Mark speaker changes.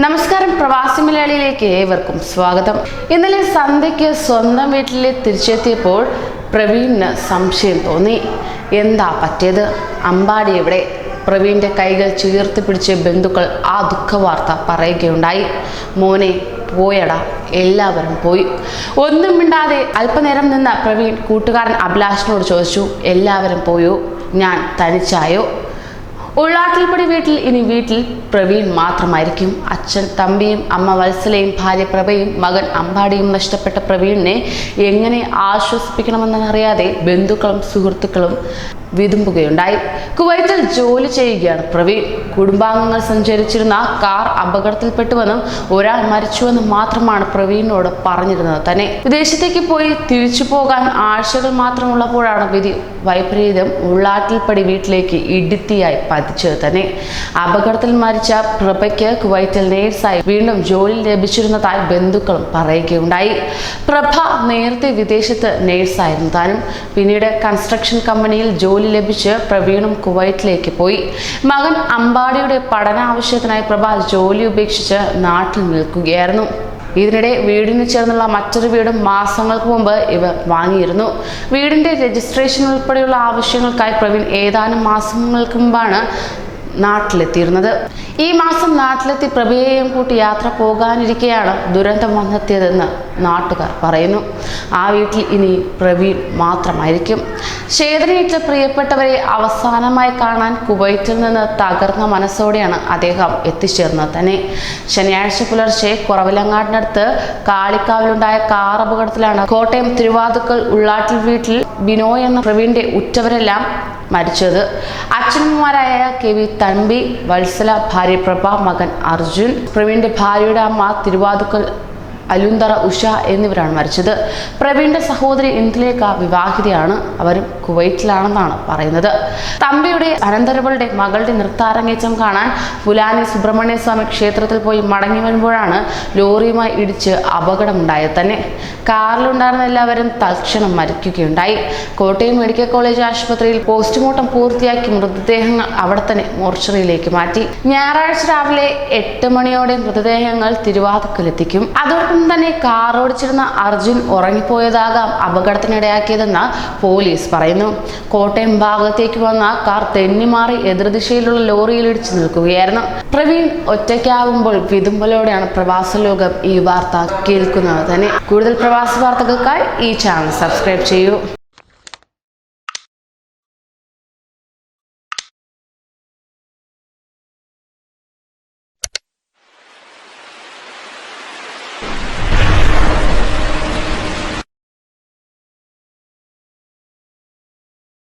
Speaker 1: നമസ്കാരം പ്രവാസി മലയാളിയിലേക്ക് ഏവർക്കും സ്വാഗതം. ഇന്നലെ സന്ധ്യയ്ക്ക് സ്വന്തം വീട്ടിൽ തിരിച്ചെത്തിയപ്പോൾ പ്രവീണിന് സംശയം തോന്നി. എന്താ പറ്റിയത്? അമ്പാടി എവിടെ? പ്രവീണിന്റെ കൈകൾ ചേർത്ത് പിടിച്ച് ബന്ധുക്കൾ ആ ദുഃഖവാർത്ത പറയുകയുണ്ടായി. മോനെ പോയടാ. എല്ലാവരും പോയി. ഒന്നും മിണ്ടാതെ അല്പനേരം നിന്ന പ്രവീൺ കൂട്ടുകാരൻ അഭിലാഷിനോട് ചോദിച്ചു എല്ലാവരും പോയോ? ഞാൻ തനിച്ചായോ? ഉള്ളാട്ടിൽപ്പടി വീട്ടിൽ ഇനി വീട്ടിൽ പ്രവീൺ മാത്രമായിരിക്കും. അച്ഛൻ തമ്പിയും അമ്മ വത്സലയും ഭാര്യ പ്രഭയും മകൻ അമ്പാടിയും നഷ്ടപ്പെട്ട പ്രവീണിനെ എങ്ങനെ ആശ്വസിപ്പിക്കണമെന്നറിയാതെ ബന്ധുക്കളും സുഹൃത്തുക്കളും വിതുമ്പുകയുണ്ടായി. കുവൈറ്റിൽ ജോലി ചെയ്യുകയാണ് പ്രവീൺ. കുടുംബാംഗങ്ങൾ സഞ്ചരിച്ചിരുന്ന കാർ അപകടത്തിൽപ്പെട്ടുവെന്നും ഒരാൾ മരിച്ചുവെന്നും മാത്രമാണ് പ്രവീണിനോട് പറഞ്ഞിരുന്നത് തന്നെ. വിദേശത്തേക്ക് പോയി തിരിച്ചു പോകാൻ ആഴ്ചകൾ മാത്രമുള്ളപ്പോഴാണ് വിധി. വൈപരീതം ഉള്ളാട്ടിൽപ്പടി വീട്ടിലേക്ക് ഇടുത്തിയായി പതിച്ചത് തന്നെ. അപകടത്തിൽ മരിച്ച പ്രഭയ്ക്ക് കുവൈറ്റിൽ നേഴ്സായി വീണ്ടും ജോലി ലഭിച്ചിരുന്നതായി ബന്ധുക്കളും പറയുകയുണ്ടായി. പ്രഭ നേരത്തെ വിദേശത്ത് നേഴ്സായിരുന്നു താനും. പിന്നീട് കൺസ്ട്രക്ഷൻ കമ്പനിയിൽ ജോലി ലഭിച്ച് പ്രവീണും കുവൈറ്റിലേക്ക് പോയി. മകൻ അമ്പാടിയുടെ പഠന ആവശ്യത്തിനായി പ്രഭ ജോലി ഉപേക്ഷിച്ച് നാട്ടിൽ നിൽക്കുകയായിരുന്നു. ഇതിനിടെ വീടിന് ചേർന്നുള്ള മറ്റൊരു വീടും മാസങ്ങൾക്ക് മുമ്പ് ഇവർ വാങ്ങിയിരുന്നു. വീടിന്റെ രജിസ്ട്രേഷൻ ഉൾപ്പെടെയുള്ള ആവശ്യങ്ങൾക്കായി പ്രവീൺ ഏതാനും മാസങ്ങൾക്ക് മുമ്പാണ് നാട്ടിലെത്തിയിരുന്നത്. ഈ മാസം നാട്ടിലെത്തി പ്രഭയെയും കൂട്ടി യാത്ര പോകാനിരിക്കെയാണ് ദുരന്തം വന്നെത്തിയതെന്ന് നാട്ടുകാർ പറയുന്നു. ആ വീട്ടിൽ ഇനി പ്രവീൺ മാത്രമായിരിക്കും. ചേതനയേറ്റ പ്രിയപ്പെട്ടവരെ അവസാനമായി കാണാൻ കുവൈറ്റിൽ നിന്ന് തകർന്ന മനസ്സോടെയാണ് അദ്ദേഹം എത്തിച്ചേർന്നത് തന്നെ. ശനിയാഴ്ച പുലർച്ചെ കുറവിലങ്ങാടിനടുത്ത് കാളിക്കാവിലുണ്ടായ കാർ അപകടത്തിലാണ് കോട്ടയം തിരുവാതുക്കൽ ഉള്ളാട്ടിൽ വീട്ടിൽ ബിനോയ് എന്ന പ്രവീണിന്റെ ഉറ്റവരെല്ലാം മരിച്ചത്. അച്ഛനമ്മമാരായ കെ വി തമ്പി വത്സല ഭാര്യ പ്രഭ മകൻ അർജുൻ പ്രവീണിന്റെ ഭാര്യയുടെ അമ്മ തിരുവാതുക്കൽ അലുന്തറ ഉഷ എന്നിവരാണ് മരിച്ചത്. പ്രവീണിന്റെ സഹോദരി ഇന്ദുലേഖ വിവാഹിതയാണ്. അവരും കുവൈറ്റിലാണെന്നാണ് പറയുന്നത്. തമ്പിയുടെ അനന്തരവളുടെ മകളുടെ നൃത്താരങ്ങേറ്റം കാണാൻ പുലാനി സുബ്രഹ്മണ്യ സ്വാമി ക്ഷേത്രത്തിൽ പോയി മടങ്ങി വരുമ്പോഴാണ് ലോറിയുമായി ഇടിച്ച് അപകടമുണ്ടായത് തന്നെ. കാറിലുണ്ടായിരുന്ന എല്ലാവരും തൽക്ഷണം മരിക്കുകയുണ്ടായി. കോട്ടയം മെഡിക്കൽ കോളേജ് ആശുപത്രിയിൽ പോസ്റ്റ്മോർട്ടം പൂർത്തിയാക്കി മൃതദേഹങ്ങൾ അവിടെ തന്നെ മോർച്ചറിയിലേക്ക് മാറ്റി. ഞായറാഴ്ച രാവിലെ എട്ട് മണിയോടെ മൃതദേഹങ്ങൾ തിരുവാതുക്കലെത്തിക്കും. അതോടൊപ്പം തന്നെ കാർ ഓടിച്ചിരുന്ന അർജുൻ ഉറങ്ങിപ്പോയതാകാം അപകടത്തിനിടയാക്കിയതെന്ന് പോലീസ് പറയുന്നു. കോട്ടയം ഭാഗത്തേക്ക് വന്ന കാർ തെന്നിമാറി എതിർദിശയിലുള്ള ലോറിയിൽ ഇടിച്ചു നിൽക്കുകയായിരുന്നു. പ്രവീൺ ഒറ്റയ്ക്കാവുമ്പോൾ വിതുമ്പലോടെയാണ് പ്രവാസ ലോകം ഈ വാർത്ത കേൾക്കുന്നത് തന്നെ. കൂടുതൽ പ്രവാസ വാർത്തകൾക്കായി ഈ ചാനൽ സബ്സ്ക്രൈബ് ചെയ്യൂ.